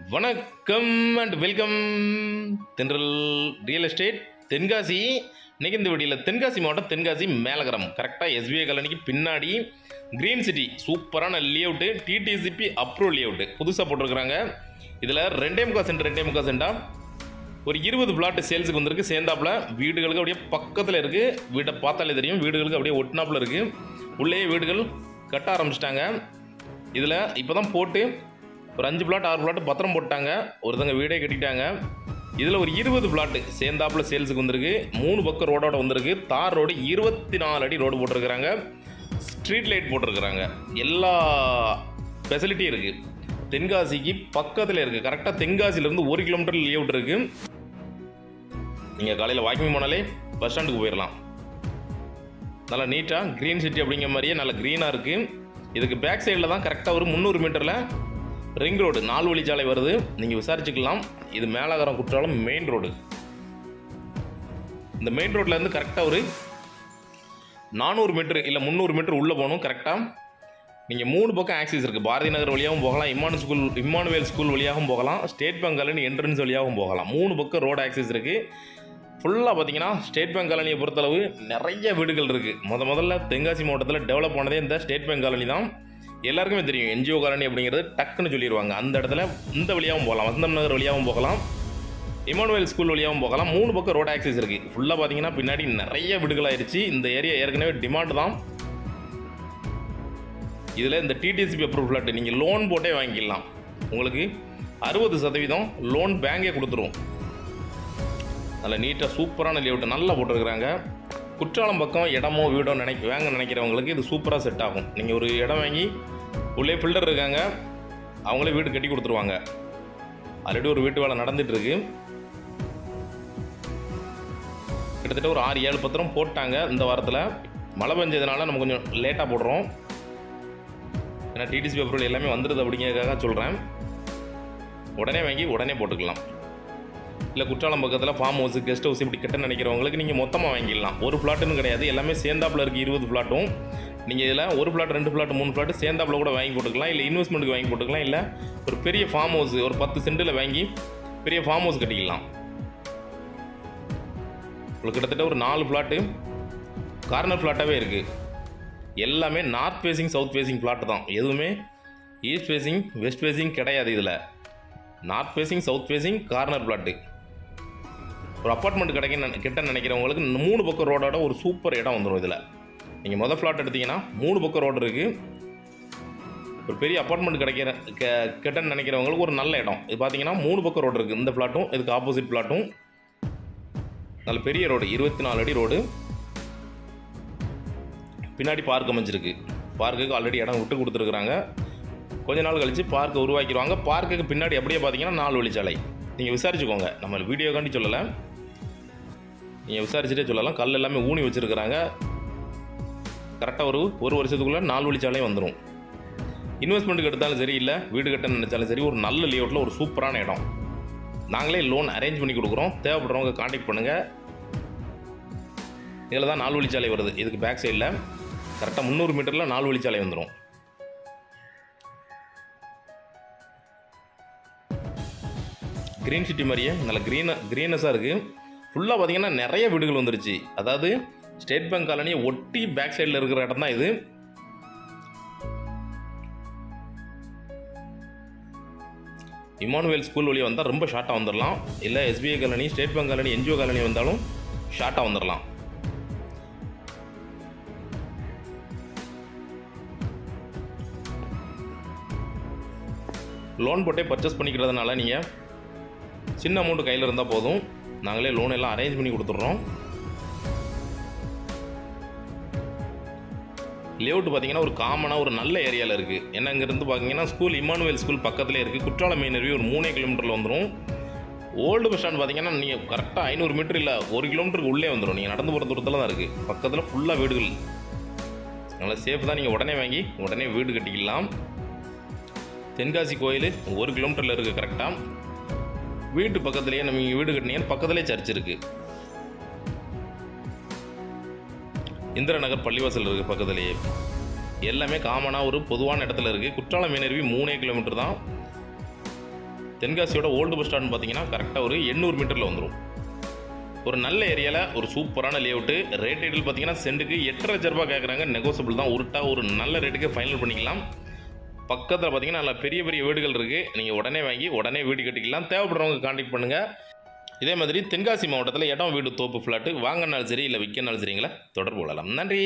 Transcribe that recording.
வணக்கம் and welcome Thendral real estate Tenkasi. இன்னைக்கு இந்த வீடியோவில் தென்காசி மாவட்டம் தென்காசி மேலகரம். கரெக்டாக எஸ்பிஐ காலனிக்கு பின்னாடி க்ரீன் சிட்டி சூப்பரான லேஅவுட்டு டிடிசிபி அப்ரூவல் லேஅவுட்டு புதுசாக போட்டிருக்கிறாங்க. இதில் ரெண்டே முக்கா சென்ட் ரெண்டே முக்கா சென்டா. ஒரு இருபது பிளாட்டு சேல்ஸுக்கு வந்திருக்கு சேர்ந்தாப்புல. வீடுகளுக்கு அப்படியே பக்கத்தில் இருக்குது வீட்டை பார்த்தாலே தெரியும். வீடுகளுக்கு அப்படியே ஒட்டினாப்புல இருக்குது உள்ளேயே வீடுகள் கட்ட ஆரம்பிச்சிட்டாங்க. இதில் இப்போ தான் போட்டு ஒரு அஞ்சு பிளாட் ஆறு பிளாட் பத்திரம் போட்டாங்க. ஒருத்தங்க வீடே கட்டிட்டாங்க. இதில் ஒரு இருபது பிளாட்டு சேர்ந்தாப்பில் சேல்ஸுக்கு வந்திருக்கு. மூணு பக்கம் ரோடோட வந்திருக்கு. தார் ரோடு இருபத்தி நாலு அடி ரோடு போட்டிருக்கிறாங்க. ஸ்ட்ரீட் லைட் போட்டிருக்கிறாங்க. எல்லா ஃபெசிலிட்டியும் இருக்குது தென்காசிக்கு பக்கத்தில் இருக்குது கரெக்டாக தென்காசியிலேருந்து ஒரு கிலோமீட்டர் லேஅவுட் இருக்குது நீங்கள் காலையில் வாக்கிங் போனாலே பஸ் ஸ்டாண்டுக்கு போயிடலாம் நல்லா நீட்டாக க்ரீன் சிட்டி அப்படிங்கிற மாதிரியே நல்லா க்ரீனாக இருக்குது இதுக்கு பேக் சைடில் தான் கரெக்டாக ஒரு முந்நூறு மீட்டரில் ரிங் ரோடு நாலு வழிச்சாலை வருது. நீங்கள் விசாரிச்சுக்கலாம். இது மேலாகரம் குற்றாலம் மெயின் ரோடு இந்த மெயின் ரோட்லேருந்து கரெக்டாக ஒரு நானூறு மீட்ரு இல்லை முந்நூறு மீட்ரு உள்ளே போகணும் கரெக்டாக நீங்கள் மூணு பக்கம் ஆக்சிஸ் இருக்குது பாரதி நகர் வழியாகவும் போகலாம் இம்மானு ஸ்கூல் இம்மானுவேல் ஸ்கூல் வழியாகவும் போகலாம் ஸ்டேட் பேங்க் காலனி என்ட்ரன்ஸ் வழியாகவும் போகலாம். மூணு பக்கம் ரோடு ஆக்சிஸ் இருக்குது ஃபுல்லாக பார்த்தீங்கன்னா ஸ்டேட் பேங்க் காலனியை பொறுத்தளவு நிறைய வீடுகள் இருக்குது முத முதல்ல தென்காசி மாவட்டத்தில் டெவலப் ஆனதே இந்த ஸ்டேட் பேங்க் காலனி தான். எல்லாருக்குமே தெரியும் என்ஜிஓ காலனி அப்படிங்கிறது டக்குன்னு சொல்லிடுவாங்க அந்த இடத்துல இந்த வழியாகவும் போகலாம் வசந்தம் நகர் வழியாகவும் போகலாம் இமானுவேல் ஸ்கூல் வழியாகவும் போகலாம். மூணு பக்கம் ரோட் ஆக்சிஸ் இருக்குது ஃபுல்லாக பார்த்தீங்கன்னா பின்னாடி நிறைய விடுகளாயிருச்சு இந்த ஏரியா ஏற்கனவே டிமாண்ட் தான். இதில் இந்த டிடிசிபி அப்ரூவ் ஃப்ளாட்டு நீங்கள் லோன் போட்டே வாங்கிக்கலாம் உங்களுக்கு அறுபது சதவீதம் லோன் பேங்கே கொடுத்துரும். நல்ல நீட்டாக சூப்பரான லேவுட்டு நல்லா போட்டிருக்கிறாங்க. குற்றாலம் பக்கம் இடமோ வீடோ நினைக்க வாங்க நினைக்கிறவங்களுக்கு இது சூப்பராக செட் ஆகும். நீங்கள் ஒரு இடம் வாங்கி உள்ளே பில்டர் இருக்காங்க அவங்களே வீடு கட்டி கொடுத்துருவாங்க. ஆல்ரெடி ஒரு வீட்டு வேலை நடந்துட்டு இருக்கு கிட்டத்தட்ட ஒரு ஆறு ஏழு பத்திரம் போட்டாங்க இந்த வாரத்தில். மழை பெஞ்சதுனால நம்ம கொஞ்சம் லேட்டாக போடுறோம். ஏன்னா டிடிசி பேப்பர்கள் எல்லாமே வந்துடுது அப்படிங்கிறதுக்காக சொல்கிறேன் உடனே வாங்கி உடனே போட்டுக்கலாம். இல்லை குற்றாலம் பக்கத்தில் ஃபார்ம் ஹவுஸ் கெஸ்ட் ஹவுஸ் இப்படி கட்ட நினைக்கிறவங்களுக்கு நீங்கள் மொத்தமாக வாங்கிடலாம். ஒரு ஃப்ளாட்டுன்னு கிடையாது. எல்லாமே சேர்ந்தாப்புல இருக்குது இருபது ஃப்ளாட்டும் நீங்கள் இதில் ஒரு பிளாட் ரெண்டு பிளாட் மூணு பிளாட் சேர்ந்தாப்பில் கூட வாங்கி போட்டுக்கலாம். இல்லை இன்வெஸ்ட்மெண்ட்டுக்கு வாங்கி போட்டுக்கலாம். இல்லை ஒரு பெரிய ஃபார்ம் ஹவுஸ் ஒரு பத்து சென்டில் வாங்கி பெரிய ஃபார்ம் ஹவுஸ் கட்டிக்கலாம். உங்களுக்கு கிட்டத்தட்ட ஒரு நாலு ஃப்ளாட்டு கார்னர் ஃப்ளாட்டாகவே இருக்குது எல்லாமே north facing south facing flat தான். எதுவுமே ஈஸ்ட் ஃபேஸிங் வெஸ்ட் ஃபேஸிங் கிடையாது இதில். North facing south facing corner flat ஒரு அப்பார்ட்மெண்ட் கிடைக்க கிட்ட நினைக்கிறவங்களுக்கு இந்த மூணு பக்கம் ரோடோட ஒரு சூப்பர் இடம் வந்துடும் இதில். நீங்கள் மொதல் ஃப்ளாட் எடுத்தீங்கன்னா மூணு பக்கம் ரோடு இருக்குது ஒரு பெரிய அப்பார்ட்மெண்ட் கிடைக்கிற க கிட்டன்னு நினைக்கிறவங்களுக்கு ஒரு நல்ல இடம். இது பார்த்தீங்கன்னா மூணு பக்கம் ரோடு இருக்குது இந்த ஃப்ளாட்டும் இதுக்கு ஆப்போசிட் ஃப்ளாட்டும் நல்ல பெரிய ரோடு இருபத்தி நாலு அடி ரோடு. பின்னாடி பார்க் அமைஞ்சிருக்கு. பார்க்குக்கு ஆல்ரெடி இடம் விட்டு கொடுத்துருக்குறாங்க. கொஞ்ச நாள் கழித்து பார்க்கை உருவாக்கிடுவாங்க. பார்க்குக்கு பின்னாடி அப்படியே பார்த்தீங்கன்னா நாலு வழிச்சாலை. நீங்கள் விசாரிச்சுக்கோங்க. நம்ம வீடியோக்காண்டி சொல்லலை. நீங்கள் விசாரிச்சுட்டே சொல்லலாம். கல் எல்லாமே ஊனி வச்சுருக்கிறாங்க. கரெக்டாக ஒரு ஒரு வருஷத்துக்குள்ளே நாலு வழிச்சாலையும் வந்துடும் இன்வெஸ்ட்மெண்ட்டுக்கு எடுத்தாலும் சரி இல்லை வீடு கட்ட நினச்சாலும் சரி ஒரு நல்ல லேஅவுட்டில் ஒரு சூப்பரான இடம். நாங்களே லோன் அரேஞ்ச் பண்ணி கொடுக்குறோம். தேவைப்படுறவங்க காண்டாக்ட் பண்ணுங்கள் இதில் தான் நாலு வழிச்சாலை வருது. இதுக்கு பேக் சைடில் கரெக்டாக முந்நூறு மீட்டரில் நாலு வழிச்சாலை வந்துடும் க்ரீன் சிட்டி மாதிரியே நல்ல க்ரீன க்ரீனஸாக இருக்குது ஃபுல்லாக பார்த்திங்கன்னா நிறைய வீடுகள் வந்துருச்சு. அதாவது ஸ்டேட் பேங்க் காலனியை ஒட்டி பேக் சைடில் இருக்கிற இடம் தான் இது. இமானுவேல் ஸ்கூல் வழியாக வந்தால் ரொம்ப ஷார்ட்டாக வந்துடலாம் இல்லை SBI colony state bank colony NGO colony வந்தாலும் ஷார்ட்டாக வந்துடலாம் லோன் போட்டே பர்ச்சேஸ் பண்ணிக்கிறதுனால நீங்கள் சின்ன அமௌண்ட்டு கையில் இருந்தால் போதும். நாங்களே லோன் எல்லாம் அரேஞ்ச் பண்ணி கொடுத்துட்றோம். லேஅவுட் பார்த்தீங்கன்னா ஒரு காமனாக ஒரு நல்ல ஏரியாவில் இருக்குது ஏன்னா இங்கேருந்து பார்த்தீங்கன்னா ஸ்கூல் இமானுவேல் ஸ்கூல் பக்கத்துலேயே இருக்குது குற்றாலம் மெயின் ஒரு மூணே கிலோமீட்டரில் வந்துடும் ஓல்டு பஸ் ஸ்டாண்ட் பார்த்தீங்கன்னா நீங்கள் கரெக்டாக ஐநூறு மீட்டர் இல்லை ஒரு கிலோமீட்டருக்கு உள்ளே வந்துடும் நீங்கள் நடந்து போகிற தூரத்தில் தான் இருக்குது பக்கத்தில் ஃபுல்லாக வீடுகள். நல்லா சேஃப் தான். நீங்கள் உடனே வாங்கி உடனே வீடு கட்டிக்கலாம். தென்காசி கோயில் ஒரு கிலோமீட்டரில் இருக்குது கரெக்டாக வீட்டு பக்கத்துலேயே நம்ம இங்கே வீடு கட்டினீங்கன்னா பக்கத்துலேயே சர்ச் இருக்குது இந்திரநகர் பள்ளிவாசல் இருக்குது பக்கத்துலேயே. எல்லாமே காமனாக ஒரு பொதுவான இடத்துல இருக்குது குற்றாலம் மீனருவி மூணே கிலோமீட்டர் தான். தென்காசியோட ஓல்டு பஸ் ஸ்டாண்ட் பார்த்தீங்கன்னா கரெக்டாக ஒரு எண்ணூறு மீட்டரில் வந்துடும் ஒரு நல்ல ஏரியாவில் ஒரு சூப்பரான லேஅவுட்டு ரேட் ரேட்டில் பார்த்தீங்கன்னா சென்ட்டுக்கு எட்டரை லட்ச ரூபா கேட்குறாங்க நெகோசபிள் தான். உருட்டாக ஒரு நல்ல ரேட்டுக்கு ஃபைனல் பண்ணிக்கலாம். பக்கத்தில் பார்த்தீங்கன்னா நல்ல பெரிய பெரிய வீடுகள் இருக்குது நீங்கள் உடனே வாங்கி உடனே வீடு கட்டிக்கலாம். தேவைப்படுறவங்க காண்டாக்ட் பண்ணுங்கள் இதே மாதிரி தென்காசி மாவட்டத்தில் இடம் வீடு தோப்பு ஃப்ளாட்டு வாங்கினாலும் சரி இல்லை விற்கனாலும் சரிங்களா தொடர்பு கொள்ளலாம். நன்றி.